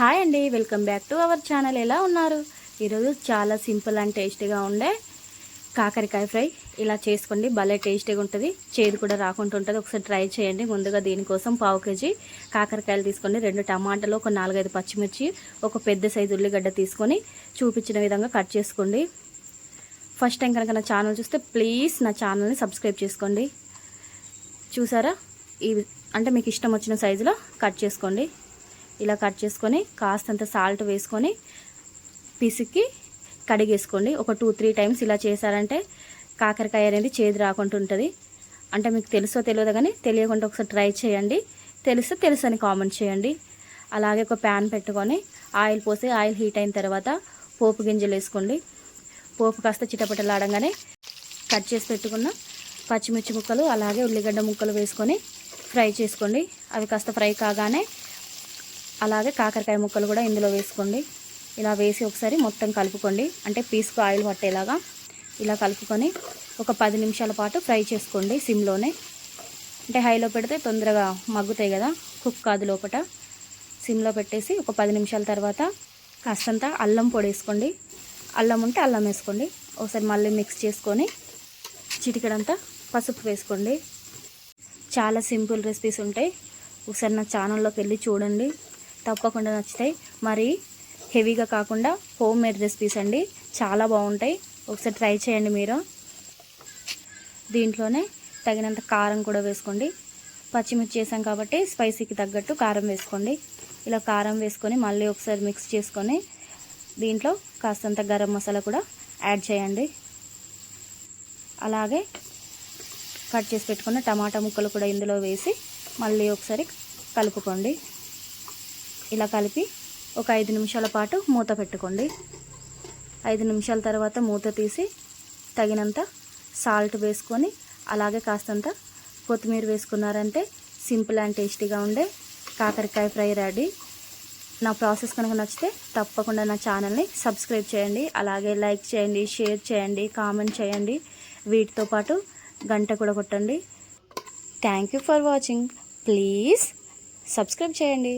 Hi అండి welcome back to our channel. ఎలా ఉన్నారు? ఈరోజు చాలా సింపుల్ అండ్ టేస్టీగా ఉండే కాకరకాయ ఫ్రై. ఇలా చేసుకోండి భలే టేస్టీగా ఉంటుంది. చేదు కూడా రాకుండా ఉంటుంది. ఒకసారి ట్రై చేయండి. ముందుగా దీనికోసం పావు కేజీ కాకరకాయలు తీసుకోండి రెండు టమాటాలు ఒక నాలుగైదు పచ్చిమిర్చి ఒక పెద్ద సైజు ఉల్లిగడ్డ తీసుకొని చూపించిన విధంగా కట్ చేసుకోండి. ఫస్ట్ టైం కనుక నా ఛానల్ చూస్తే ప్లీజ్ నా ఛానల్ని సబ్స్క్రైబ్ చేసుకోండి. చూసారా? ఈ అంటే మీకు ఇష్టం వచ్చిన సైజులో కట్ చేసుకోండి. ఇలా కట్ చేసుకొని కాస్తంత సాల్ట్ వేసుకొని పిసికి కడిగేసుకోండి. ఒక టూ త్రీ టైమ్స్ ఇలా చేశారంటే కాకరకాయ అనేది చేదు రాకుండా ఉంటుంది. అంటే మీకు తెలుసో తెలియదు కానీ తెలియకుండా ఒకసారి ట్రై చేయండి. తెలిస్తే తెలుసు అని కామెంట్ చేయండి. అలాగే ఒక ప్యాన్ పెట్టుకొని ఆయిల్ పోసి ఆయిల్ హీట్ అయిన తర్వాత పోపు గింజలు వేసుకోండి. పోపు కాస్త చిటపటలాడంగానే కట్ చేసి పెట్టుకున్న పచ్చిమిర్చి ముక్కలు అలాగే ఉల్లిగడ్డ ముక్కలు వేసుకొని ఫ్రై చేసుకోండి. అవి కాస్త ఫ్రై కాగానే అలాగే కాకరకాయ ముక్కలు కూడా ఇందులో వేసుకోండి. ఇలా వేసి ఒకసారి మొత్తం కలుపుకోండి. అంటే పీస్కు ఆయిల్ పట్టేలాగా ఇలా కలుపుకొని ఒక పది నిమిషాల పాటు ఫ్రై చేసుకోండి సిమ్లోనే. అంటే హైలో పెడితే తొందరగా మగ్గుతాయి కదా కుక్ కాదు లోపట. సిమ్లో పెట్టేసి ఒక పది నిమిషాల తర్వాత కాస్తంత అల్లం పొడి వేసుకోండి. అల్లం ఉంటే అల్లం వేసుకోండి. ఒకసారి మళ్ళీ మిక్స్ చేసుకొని చిటికడంతా పసుపు వేసుకోండి. చాలా సింపుల్ రెసిపీస్ ఉంటాయి. ఒకసారి నా ఛానల్లోకి వెళ్ళి చూడండి. తప్పకుండా నచ్చుతాయి. మరి హెవీగా కాకుండా హోమ్ మేడ్ రెసిపీస్ అండి. చాలా బాగుంటాయి. ఒకసారి ట్రై చేయండి మీరు. దీంట్లోనే తగినంత కారం కూడా వేసుకోండి. పచ్చిమిర్చి చేసాం కాబట్టి స్పైసీకి తగ్గట్టు కారం వేసుకోండి. ఇలా కారం వేసుకొని మళ్ళీ ఒకసారి మిక్స్ చేసుకొని దీంట్లో కాస్తంత గరం మసాలా కూడా యాడ్ చేయండి. అలాగే కట్ చేసి పెట్టుకున్న టమాటా ముక్కలు కూడా ఇందులో వేసి మళ్ళీ ఒకసారి కలుపుకోండి. ఇలా కలిపి ఒక ఐదు నిమిషాల పాటు మూత పెట్టుకోండి. ఐదు నిమిషాల తర్వాత మూత తీసి తగినంత సాల్ట్ వేసుకొని అలాగే కాస్తంత కొత్తిమీర వేసుకున్నారంటే సింపుల్ అండ్ టేస్టీగా ఉండే కాకరకాయ ఫ్రై రెడీ. నా ప్రాసెస్ కనుక నచ్చితే తప్పకుండా నా ఛానల్ని సబ్స్క్రైబ్ చేయండి అలాగే లైక్ చేయండి షేర్ చేయండి కామెంట్ చేయండి. వీటితో పాటు గంట కూడా కొట్టండి. Thank you for watching. Please subscribe చేయండి.